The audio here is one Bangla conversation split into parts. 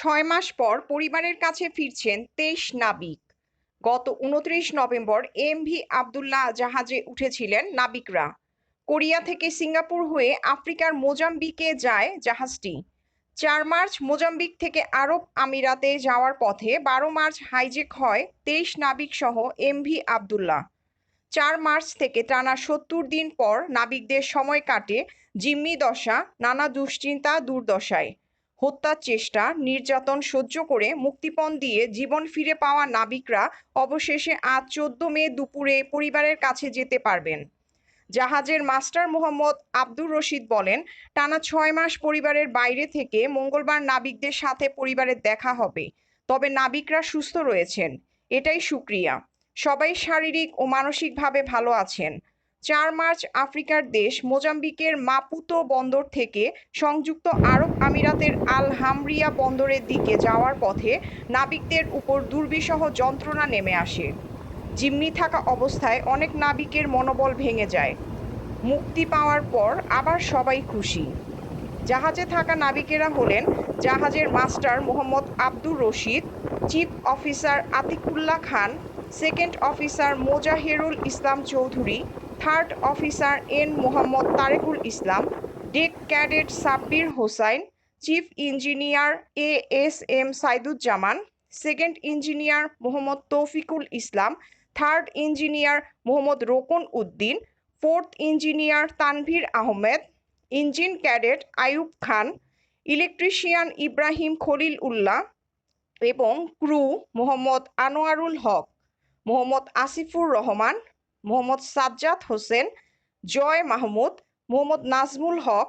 ছয় মাস পর পরিবারের কাছে ফিরছেন তেইশ নাবিক। গত উনত্রিশ নভেম্বর এম ভি আবদুল্লাহ জাহাজে উঠেছিলেন নাবিকরা। কোরিয়া থেকে সিঙ্গাপুর হয়ে আফ্রিকার মোজাম্বিকে যায় জাহাজটি। চার মার্চ মোজাম্বিক থেকে আরব আমিরাতে যাওয়ার পথে বারো মার্চ হাইজেক হয় তেইশ নাবিক সহ এম ভি আবদুল্লাহ। চার মার্চ থেকে টানা সত্তর দিন পর নাবিকদের সময় কাটে জিম্মি দশা, নানা দুশ্চিন্তা, দুর্দশায়। হত্যার চেষ্টা, নির্যাতন সহ্য করে মুক্তিপণ দিয়ে জীবন ফিরে পাওয়া নাবিকরা অবশেষে আজ চোদ্দ মে দুপুরে পরিবারের কাছে যেতে পারবেন। জাহাজের মাস্টার মোহাম্মদ আব্দুর রশিদ বলেন, টানা ছয় মাস পরিবারের বাইরে থেকে মঙ্গলবার নাবিকদের সাথে পরিবারের দেখা হবে। তবে নাবিকরা সুস্থ রয়েছেন। এটাই সুক্রিয়া। সবাই শারীরিক ও মানসিকভাবে ভালো আছেন। চার মার্চ আফ্রিকার দেশ মোজাম্বিকের মাপুতো বন্দর থেকে সংযুক্ত আরব আমিরাতের আল হামরিয়া বন্দরের দিকে যাওয়ার পথে নাবিকদের উপর দুর্বিষহ যন্ত্রণা নেমে আসে। জিম্মি থাকা অবস্থায় অনেক নাবিকের মনোবল ভেঙে যায়। মুক্তি পাওয়ার পর আবার সবাই খুশি। জাহাজে থাকা নাবিকেরা হলেন জাহাজের master Mohammad Abdur Rashid, chief officer Atikullah Khan, second officer Mojahirul Islam Chowdhury third officer N Mohammad Tarekul Islam, deck cadet Sabbir Hossain, chief engineer A S M Saiduzzaman, second engineer Mohammad Toufikul Islam, third engineer Mohammad Rokon Uddin, fourth engineer Tanvir Ahmed, engine cadet Ayub Khan, electrician Ibrahim Khalil Ullah এবং ক্রু মোহাম্মদ আনোয়ারুল হক, মোহাম্মদ আসিফুর রহমান মোহাম্মদ সাজ্জাদ হোসেন, জয় মাহমুদ, মোহাম্মদ নাজমুল হক,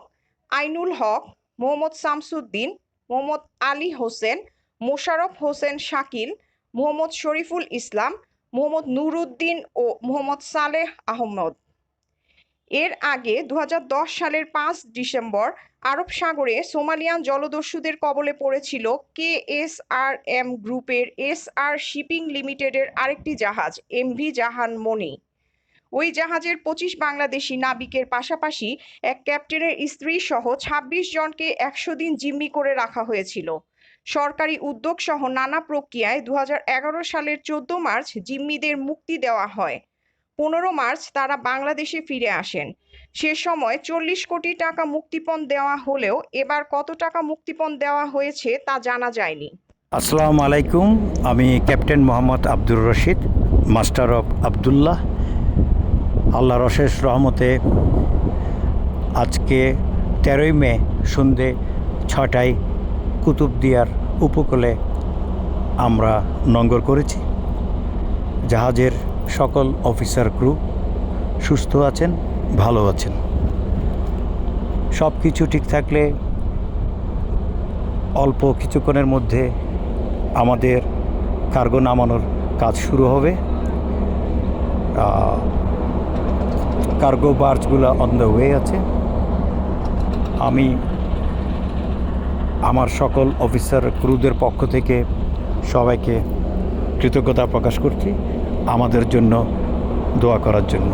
আইনুল হক, মোহাম্মদ শামসুদ্দিন, মোহাম্মদ আলী হোসেন, মোশারফ হোসেন শাকিল, মোহাম্মদ শরীফুল ইসলাম, মোহাম্মদ নুরুদ্দিন ও মোহাম্মদ সালেহ আহমদ। এর আগে দু হাজার দশ সালের পাঁচ ডিসেম্বর আরব সাগরে সোমালিয়ান জলদস্যুদের কবলে পড়েছিল কে এস আর এম গ্রুপের এস আর শিপিং লিমিটেডের আরেকটি জাহাজ, এমভি জাহান মনি ওই জাহাজের পঁচিশ বাংলাদেশি নাবিকের পাশাপাশি এক ক্যাপ্টেনের স্ত্রী সহ ২৬ জনকে একশো দিন জিম্মি করে রাখা হয়েছিল। সরকারি উদ্যোগ সহ নানা প্রক্রিয়ায় দু হাজার এগারো সালের চোদ্দ মার্চ জিম্মিদের মুক্তি দেওয়া হয়। পনেরো মার্চ তারা বাংলাদেশে ফিরে আসেন। সে সময় চল্লিশ কোটি টাকা মুক্তিপণ দেওয়া হলেও এবার কত টাকা মুক্তিপণ দেওয়া হয়েছে তা জানা যায়নি। আসসালামু আলাইকুম, আমি captain Mohammad Abdur Rashid, master of Abdullah. আল্লাহর অশেষ রহমতে আজকে তেরোই মে, সন্ধে ছটায় কুতুবদিয়ার উপকূলে আমরা নঙ্গর করেছি। জাহাজের সকল অফিসার ক্রু সুস্থ আছেন, ভালো আছেন। সব কিছু ঠিক থাকলে অল্প কিছুক্ষণের মধ্যে আমাদের কার্গো নামানোর কাজ শুরু হবে। কার্গো বার্চগুলো অন দ্য ওয়ে আছে। আমি আমার সকল অফিসার ক্রুদের পক্ষ থেকে সবাইকে কৃতজ্ঞতা প্রকাশ করছি। আমাদের জন্য দোয়া করার জন্য।